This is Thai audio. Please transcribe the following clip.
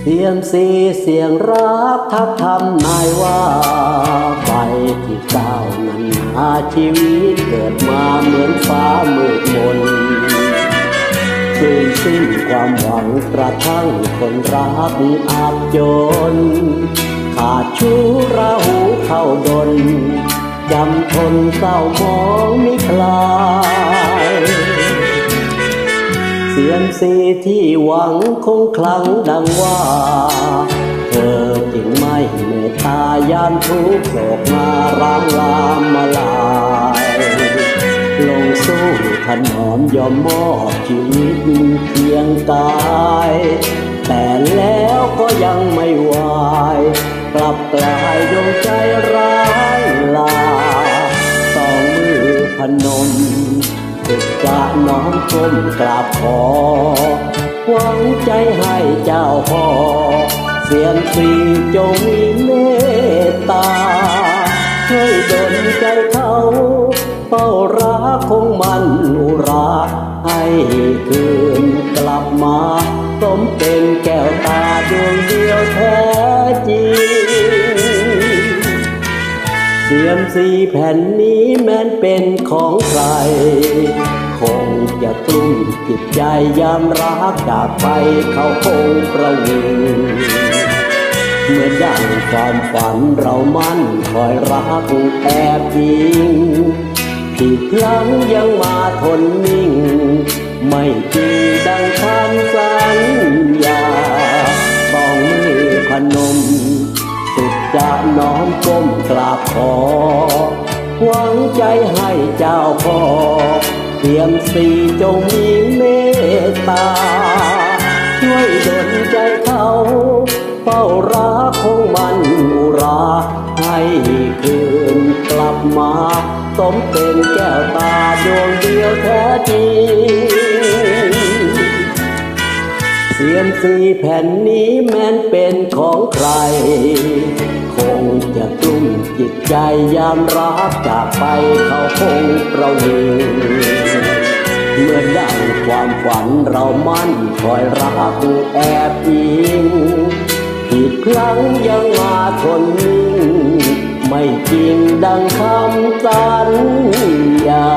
เสียมสีเสียงรักทักทำนายว่าไปที่เก้านั้นนาชีวิตเกิดมาเหมือนฟ้ามืดมนสูญสิ้นความหวังกระทั่งคนรักอาบจน ขาดชูราหูเข้าดนยำทนเศร้ามองมิคลา เสียงสีที่หวังคงคลังดังว่า เธอจึงไม่เมตตายามทุกข์โศกมารามลามมาลายลงสู้ถนอมยอมมอบชีวิตเพียงกาย แต่แล้วก็ยังไม่ไหวกลับกลายดวงใจร้ายลาสองมือพนม สุดจะน้อมก้มกราบขอหวังใจให้เจ้าพ่อ เสียงฟรีจงมีเมตตาช่วยดลใจเขาเฝ้ารักคงมันอุราให้คืนกลับมาสมเป็นแก้วตาดวงเดียวแท้ เสียมสีแผ่นนี้แม้นเป็นของใคร คงจะกลุ้มจิตใจยามรักจากไปเขาคงประวิงเมื่อดังความฝันเรามั่นคอยรักแอบยิงผิดพลั้งยังมาทนนิ่ง ไม่จริงดังคำสัญญ หวังใจให้เจ้าพ่อเตียมสีจงมีเมตตา ช่วยดลใจเขาเฝ้ารักของมันอุรา ให้คืนกลับมา สมเป็นแก้วตาดวงเดียวแท้ สียมสีแผ่นนี้แม้นเป็นของใคร คงจะกลุ้มจิตใจยามรักจากไปเขาคงประวิงเมื่อดังความฝันเรามั่นคอยรักแอบอิงผิดพลั้งยังมาทนนิ่งไม่จริงดังคำสัญญา